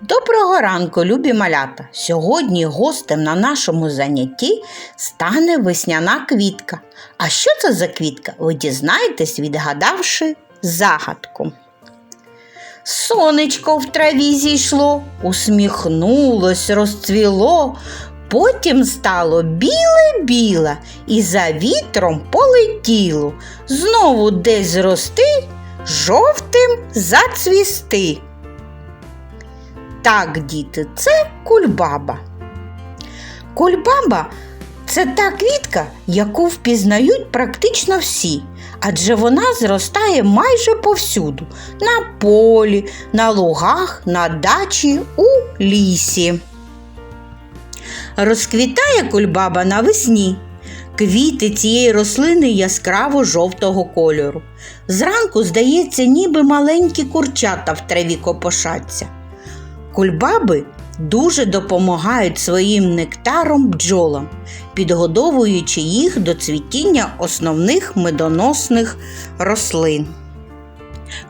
Доброго ранку, любі малята! Сьогодні гостем на нашому занятті стане весняна квітка. А що це за квітка? Ви дізнаєтесь, відгадавши загадку. Сонечко в траві зійшло, усміхнулось, розцвіло, потім стало біле-біле і за вітром полетіло, знову десь зрости, жовтим зацвісти. Так, діти, це кульбаба. Кульбаба це та квітка, яку впізнають практично всі, адже вона зростає майже повсюду на полі, на лугах, на дачі, у лісі. Розквітає кульбаба навесні. Квіти цієї рослини яскраво жовтого кольору. Зранку, здається, ніби маленькі курчата в траві копошаться. Кульбаби дуже допомагають своїм нектаром бджолам, підгодовуючи їх до цвітіння основних медоносних рослин.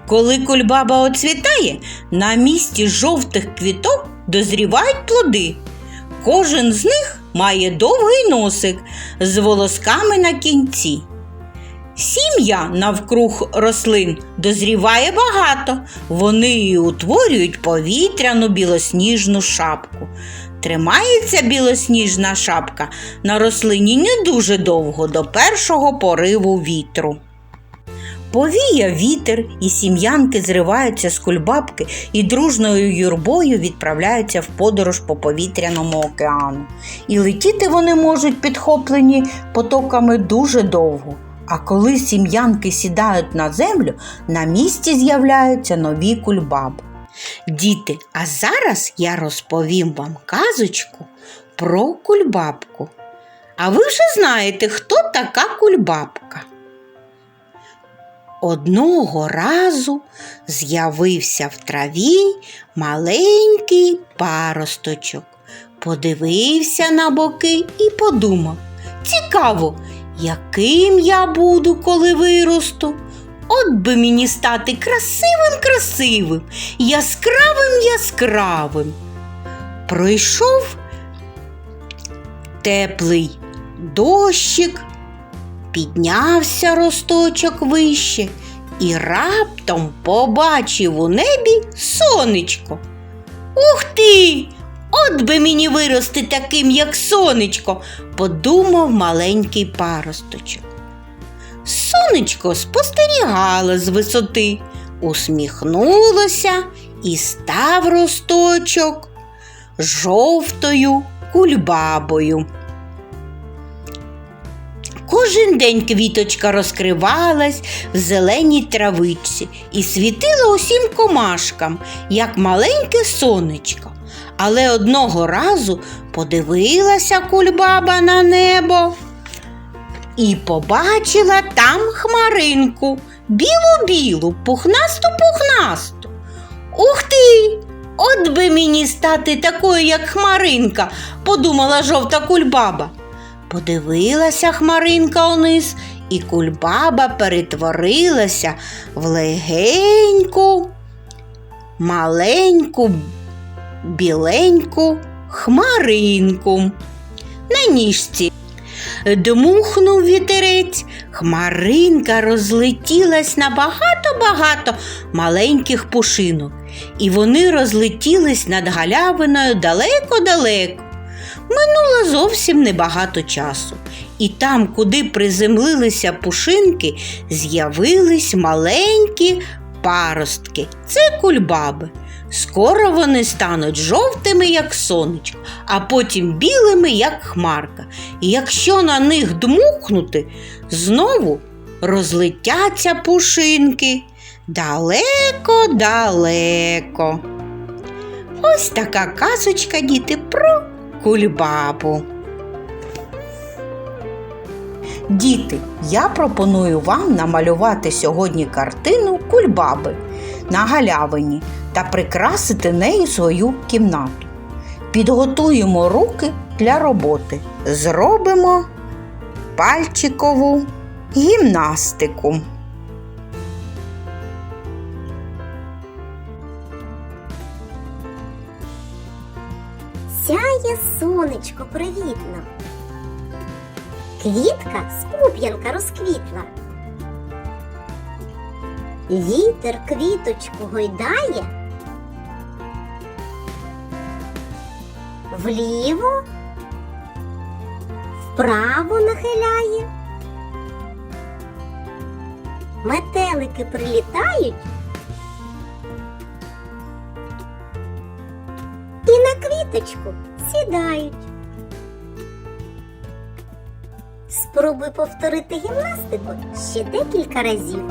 Коли кульбаба оцвітає, на місці жовтих квіток дозрівають плоди. Кожен з них має довгий носик з волосками на кінці. Сім'я навкруг рослин дозріває багато. Вони і утворюють повітряну білосніжну шапку. Тримається білосніжна шапка на рослині не дуже довго до першого пориву вітру. Повіє вітер, і сім'янки зриваються з кульбабки і дружною юрбою відправляються в подорож по повітряному океану. І летіти вони можуть підхоплені потоками дуже довго. А коли сім'янки сідають на землю, на місці з'являються нові кульбаби. Діти, а зараз я розповім вам казочку про кульбабку. А ви вже знаєте, хто така кульбабка. Одного разу з'явився в траві маленький паросточок, подивився на боки і подумав: цікаво, яким я буду, коли виросту. От би мені стати красивим красивим, яскравим яскравим. Пройшов теплий дощик, піднявся росточок вище і раптом побачив у небі сонечко. Ух ти! От би мені вирости таким, як сонечко, подумав маленький паросточок. Сонечко спостерігало з висоти, усміхнулося і став росточок жовтою кульбабою. Кожен день квіточка розкривалась в зеленій травичці і світила усім комашкам, як маленьке сонечко. Але одного разу подивилася кульбаба на небо і побачила там хмаринку, білу-білу, пухнасту-пухнасту. Ух ти! От би мені стати такою, як хмаринка, подумала жовта кульбаба. Подивилася хмаринка униз, і кульбаба перетворилася в легеньку, маленьку, біленьку хмаринку. На ніжці дмухнув вітерець, хмаринка розлетілась на багато-багато маленьких пушинок, і вони розлетілись над галявиною далеко-далеко. Минуло зовсім небагато часу, і там, куди приземлилися пушинки, з'явились маленькі паростки. Це кульбаби. Скоро вони стануть жовтими, як сонечко, а потім білими, як хмарка. І якщо на них дмухнути, знову розлетяться пушинки далеко-далеко. Ось така казочка, діти, про кульбабу. Діти, я пропоную вам намалювати сьогодні картину кульбаби на галявині та прикрасити нею свою кімнату. Підготуємо руки для роботи. Зробимо пальчикову гімнастику. Сяє сонечко привітно. Квітка скуп'янка розквітла. Вітер квіточку гойдає. Вліво, вправо нахиляє. Метелики прилітають і на квіточку сідають. Спробуй повторити гімнастику ще декілька разів.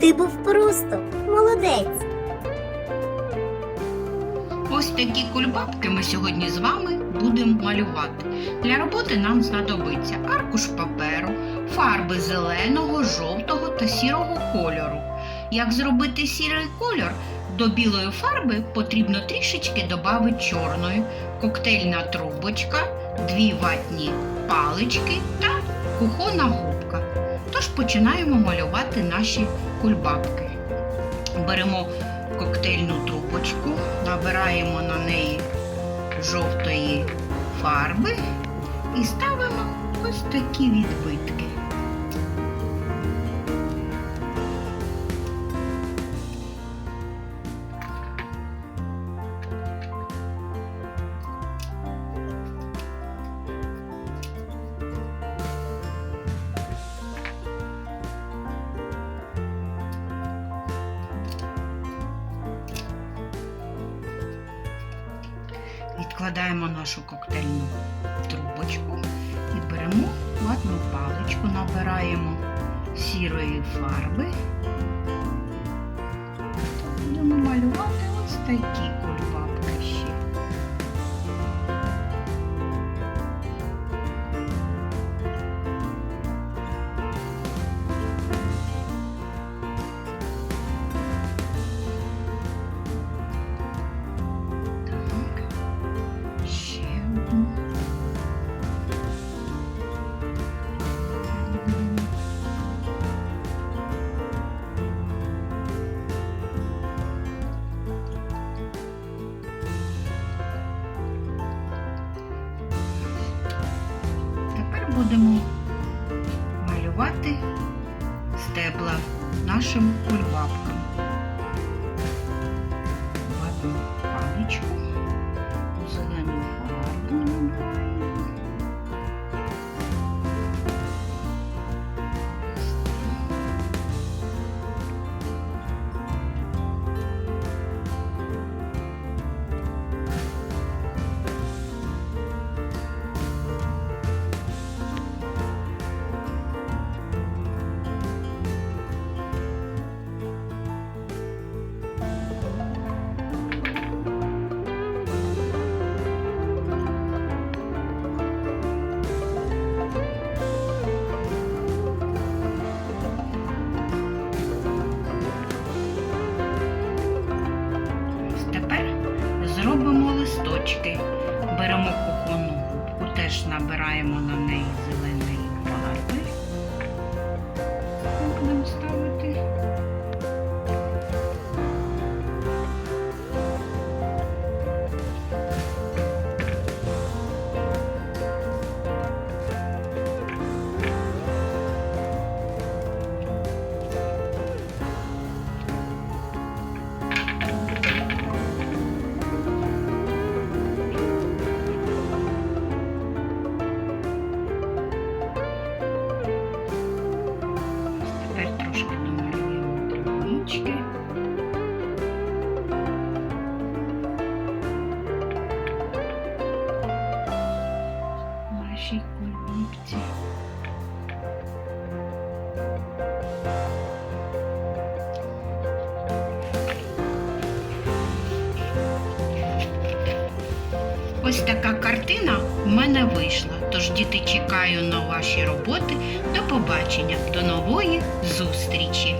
Ти був просто молодець. Ось такі кульбабки ми сьогодні з вами будемо малювати. Для роботи нам знадобиться аркуш паперу, фарби зеленого, жовтого та сірого кольору. Як зробити сірий кольор? До білої фарби потрібно трішечки додати чорної, коктейльна трубочка, дві ватні палички та кухонна губка. Тож починаємо малювати наші кульбабки. Беремо коктейльну трубочку, набираємо на неї жовтої фарби і ставимо ось такі відбитки. Відкладаємо нашу коктейльну трубочку і беремо ватну паличку, набираємо сірої фарби. Будемо малювати ось такі Тепер будемо малювати стебла нашим кульбабкам. Ватну паличку, Беремо кухонну губку, теж набираємо на неї зелений фарби. Будемо ставити. Кульбабці. Ось така картина в мене вийшла. Тож, діти, чекаю на ваші роботи. До побачення, до нової зустрічі!